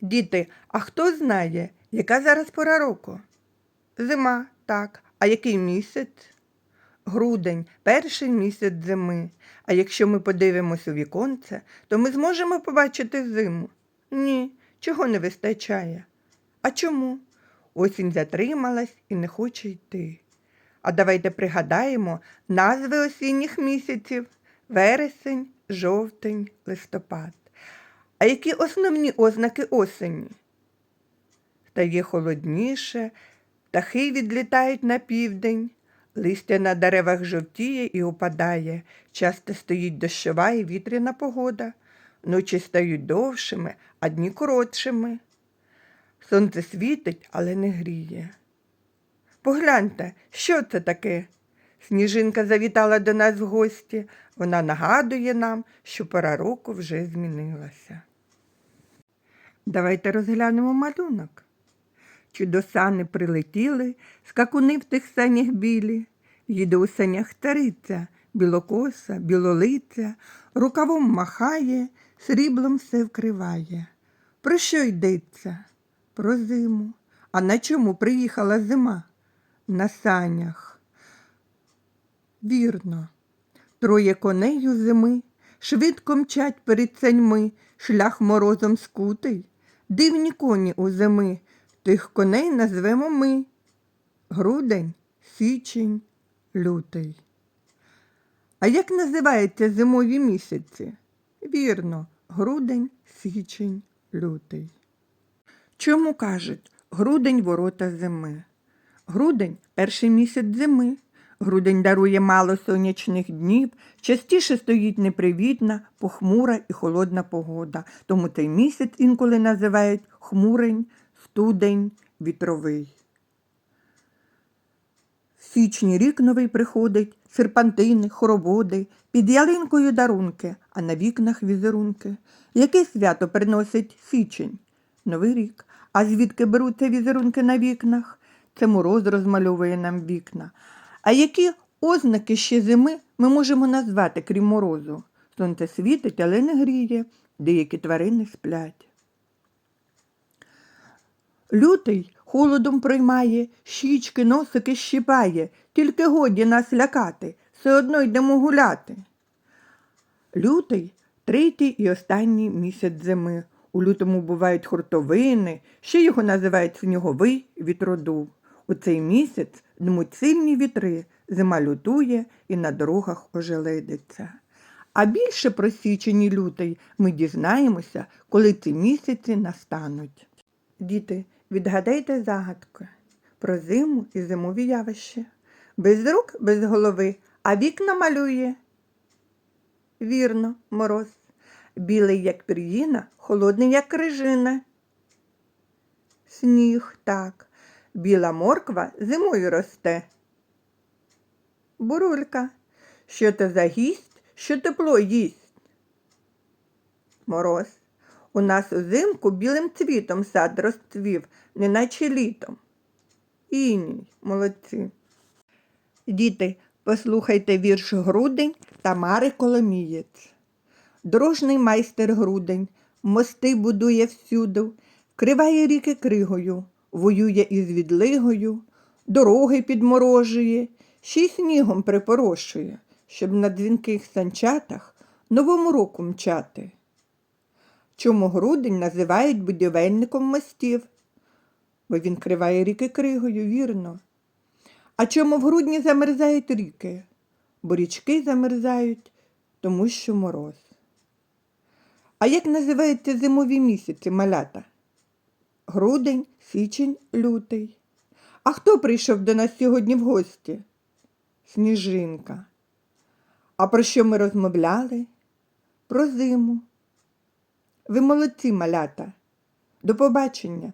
Діти, а хто знає, яка зараз пора року? Зима, так. А який місяць? Грудень, перший місяць зими. А якщо ми подивимось у віконце, то ми зможемо побачити зиму. Ні, чого не вистачає. А чому? Осінь затрималась і не хоче йти. А давайте пригадаємо назви осінніх місяців вересень, жовтень, листопад. А які основні ознаки осені? Стає холодніше, птахи відлітають на південь, листя на деревах жовтіє і опадає, часто стоїть дощова і вітряна погода, ночі стають довшими, а дні коротшими. Сонце світить, але не гріє. Погляньте, що це таке? Сніжинка завітала до нас в гості. Вона нагадує нам, що пора року вже змінилася. Давайте розглянемо малюнок. Чудосани прилетіли, скакуни в тих санях білі, їде у санях цариця, білокоса, білолиця, рукавом махає, сріблом все вкриває. Про що йдеться? Про зиму. А на чому приїхала зима? На санях. Вірно. Троє коней у зими, швидко мчать перед саньми, шлях морозом скутий. Дивні коні у зими, тих коней назвемо ми. Грудень, січень, лютий. А як називаються зимові місяці? Вірно, грудень, січень, лютий. Чому кажуть грудень ворота зими? Грудень перший місяць зими. Грудень дарує мало сонячних днів, частіше стоїть непривітна, похмура і холодна погода, тому цей місяць інколи називають хмурень, студень, вітровий. В січні рік новий приходить, серпантини, хороводи, під ялинкою дарунки, а на вікнах візерунки. Яке свято приносить січень? Новий рік. А звідки беруться візерунки на вікнах? Це мороз розмальовує нам вікна. А які ознаки ще зими ми можемо назвати, крім морозу? Сонце світить, але не гріє, деякі тварини сплять. Лютий холодом приймає, щічки, носики щипає, тільки годі нас лякати, все одно йдемо гуляти. Лютий третій і останній місяць зими. У лютому бувають хуртовини, ще його називають сніговий вітродув. У цей місяць дмуть сильні вітри, зима лютує і на дорогах ожеледиться. А більше про січень лютий ми дізнаємося, коли ці місяці настануть. Діти, відгадайте загадку про зиму і зимові явища. Без рук, без голови, а вікна малює. Вірно, мороз. Білий, як пір'їна, холодний, як крижина. Сніг, так. Біла морква зимою росте. Бурулька. Що то за гість, що тепло їсть? Мороз. У нас узимку білим цвітом сад розцвів, неначе літом. Іній, молодці. Діти, послухайте вірш Грудень Тамари Коломієць. Дорожний майстер грудень, мости будує всюду, криває ріки кригою, воює із відлигою, дороги підморожує, ще й снігом припорошує, щоб на дзвінких санчатах новому року мчати. Чому грудень називають будівельником мостів? Бо він криває ріки кригою, вірно. А чому в грудні замерзають ріки? Бо річки замерзають, тому що мороз. А як називаються зимові місяці малята? Грудень, січень, лютий. А хто прийшов до нас сьогодні в гості? Сніжинка. А про що ми розмовляли? Про зиму. Ви молодці, малята. До побачення.